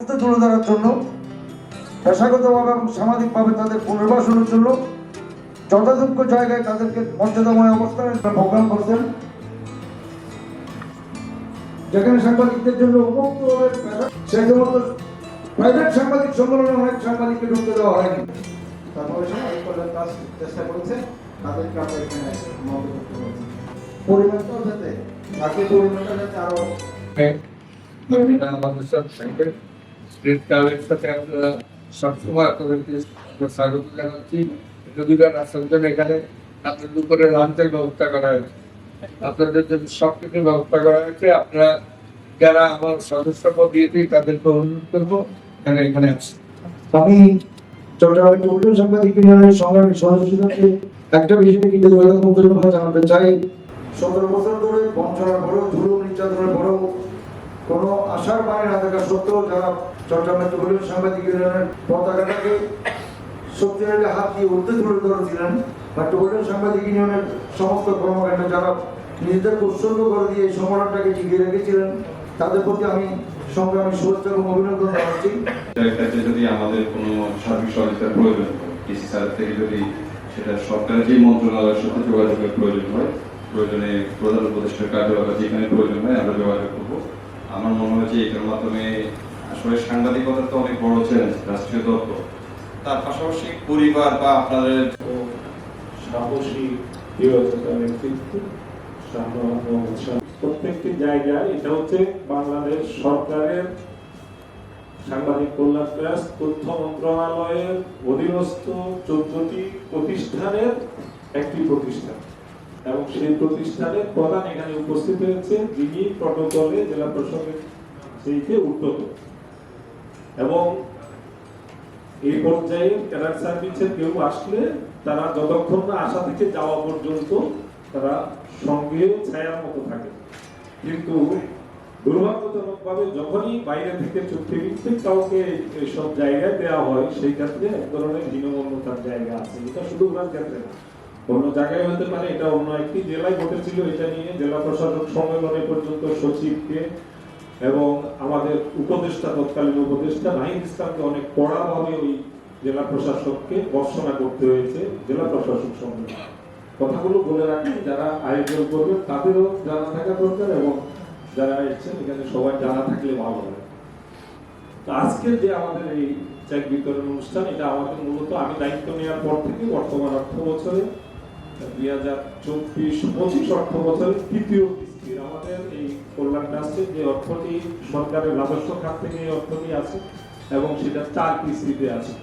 তুলে ধরার জন্য পেশাগতভাবে এবং সামাজিকভাবে তাদের পুনর্বাসনের জন্য যথাযোগ্য জায়গায় তাদেরকে মর্যাদাময় অবস্থানে প্রোগ্রাম করছেন। যেখানে সাংবাদিকদের জন্য প্রাইভেট সাংবাদিক সম্মেলনে অনেক সাংবাদিককে ঢুকতে দেওয়া হয়নি। চেষ্টা করেছে। তাদেরকে আমরা এখানে যাতে বাকি পরিমাণটা যাতে আরও সাথে ক্লাবের সাথে আমরা সবসময় আপনাদেরকে স্বাগত জানাচ্ছি। রবিবার আসার জন্য এখানে আপনাদের উপরে লাঞ্চের ব্যবস্থা করা হয়েছে। আপনাদের জন্য সব কিছু ব্যবস্থা করা হয়েছে। আপনারা যারা আমার সদস্য পদ দিয়েছি তাদেরকে অনুরোধ করব এখানে এখানে আসুন। আমি একটা বিষয়ে কিন্তু চাই। সতেরো বছর ধরে বঞ্চনার পরেও জুলুম নির্যাতনের পরেও কোনো আশার বাণী না থাকা সত্ত্বেও যারা চট্টগ্রামের টুরিজম সাংবাদিক ইউনিয়নের পতাকাটাকে শক্তিশালী হাত দিয়ে উঠতে তুলে ধরেছিলেন টুরিজম সাংবাদিক ইউনিয়নের সমস্ত কর্মকাণ্ড যারা নিজেদেরকে উৎসর্গ করে দিয়ে এই সংগঠনটাকে টিকিয়ে রেখেছিলেন, তাদের প্রতি আমি সংগ্রামী শুভেচ্ছা এবং অভিনন্দন জানাচ্ছি। যদি আমাদের কোনো সার্বিক সহযোগিতার প্রয়োজন, ডিসি স্যার থেকে যদি সেটা সরকারের যে মন্ত্রণালয়ের সাথে যোগাযোগের প্রয়োজন হয়, প্রয়োজনে প্রধান উপদেষ্টার কার্যালয় যেখানে প্রয়োজন হয়, আমরা যোগাযোগ করব। আমার মনে হয় যে এটার মাধ্যমে আসলে সাংবাদিকতা তো অনেক বড় চ্যালেঞ্জ রাষ্ট্রীয় দপ্তর তার পাশাপাশি পরিবার বা আপনাদের সাহসী। প্রত্যেকটি জায়গায় এটা হচ্ছে বাংলাদেশ সরকারের সাংবাদিক কল্যাণ ট্রাস্ট, তথ্য মন্ত্রণালয়ের অধীনস্থ চোদ্দটি প্রতিষ্ঠানের একটি প্রতিষ্ঠান এবং সেই প্রতিষ্ঠানের প্রধান এখানে উপস্থিত হয়েছে যিনি প্রটোকলে জেলা প্রশাসক সেইতে উদ্যত এবং এই পর্যায়ে ক্যাডার সার্ভিসের কেউ আসলে তারা যতক্ষণ না আশা থেকে যাওয়া পর্যন্ত তারা সঙ্গে ছায়ার মতো থাকে। কিন্তু দুর্ভাগ্যজনকভাবে যখনই বাইরে থেকে চুক্তি চুক্তিভিত্তিক কাউকে এইসব জায়গায় দেওয়া হয়, সেই ক্ষেত্রে এক ধরনের হীনমন্যতার জায়গা আছে। এটা শুধু ওনার ক্ষেত্রে না। অন্য জায়গায় হতে পারে এটা অন্য একটি জেলায় ঘটেছিল, এটা নিয়ে জেলা প্রশাসক সম্মেলনে পর্যন্ত সচিবকে এবং আমাদের উপদেষ্টা, তৎকালীন উপদেষ্টা নাহিদ ইসলামকে অনেক কড়াভাবে ওই জেলা প্রশাসককে বর্ষনা করতে হয়েছে জেলা প্রশাসক সম্মেলনে। কথাগুলো বলে রাখি, যারা আয়োজন করবে তাদেরও জানা থাকা দরকার এবং যারা এসছেন এখানে সবাই জানা থাকলে ভালো হবে তো আজকের যে আমাদের এই চেক বিতরণ অনুষ্ঠান, এটা আমাদের মূলত আমি দায়িত্ব নেওয়ার পর থেকে বর্তমান অর্থ বছরে দুই হাজার চব্বিশ পঁচিশ অর্থ বছরের তৃতীয় কিস্তির আমাদের এই কল্যাণ ট্রাস্টের যে অর্থটি সরকারের রাজস্ব খাত থেকে এই অর্থটি আছে এবং সেটা চার কিস্তিতে আছে